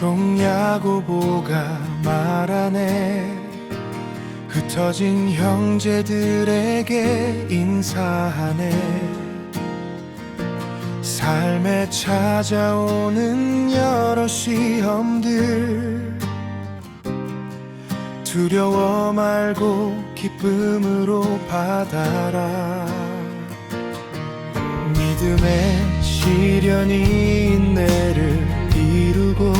종야고보가 말하네. 흩어진 형제들에게 인사하네. 삶에 찾아오는 여러 시험들. 두려워 말고 기쁨으로 받아라. 믿음의 시련이 인내를 이루고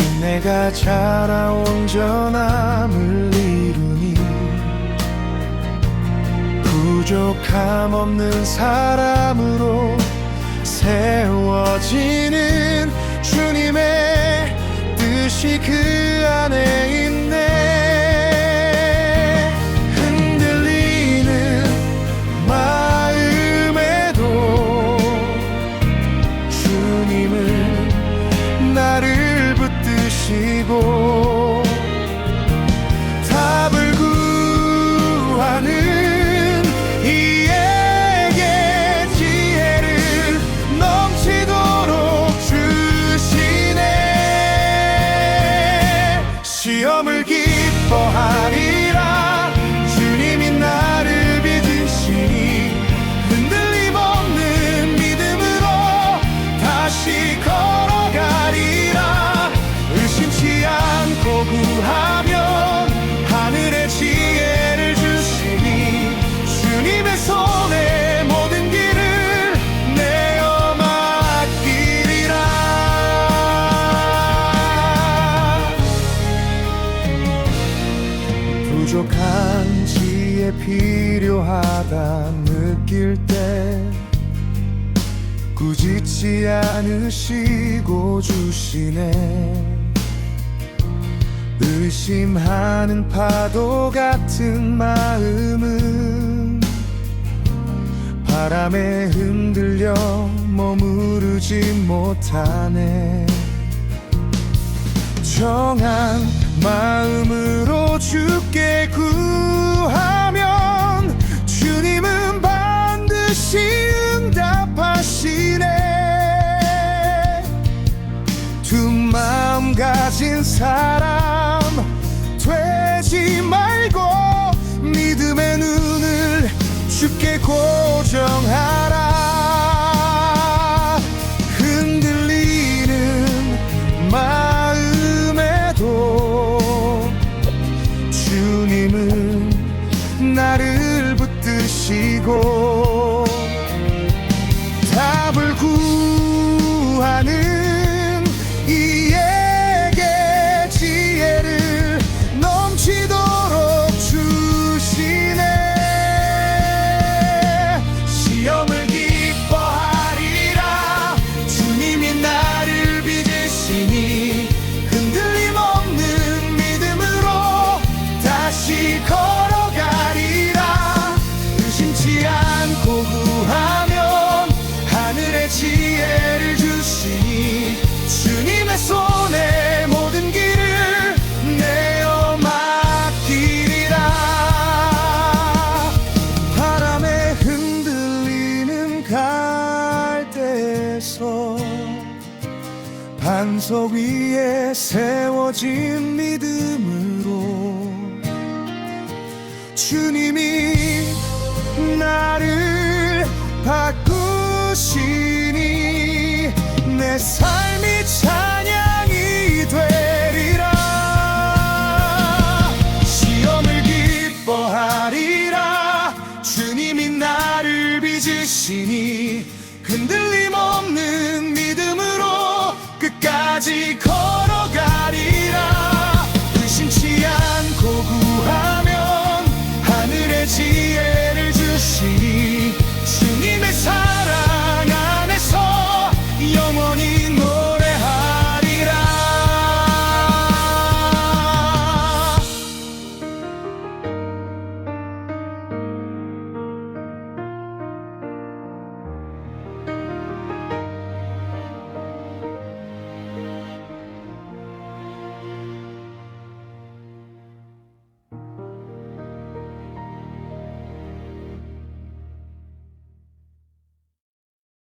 인내가 자라온 전함을 이루니 부족함 없는 사람으로 세워지는 주님의 뜻이 그 필요하다 느낄 때 꾸짖지 않으시고 주시네. 의심하는 파도 같은 마음은 바람에 흔들려 머무르지 못하네. 정한 마음으로 주께 구 마음 가진 사람 되지 말고 믿음의 눈을 주께 고정하라. 흔들리는 마음에도 주님은 나를 붙드시고 반석 위에 세워진 믿음으로 주님이 나를 바꾸시니 내 삶이 찬양이 되리라. 시험을 기뻐하리라. 주님이 나를 빚으시니 흔들림 없는 see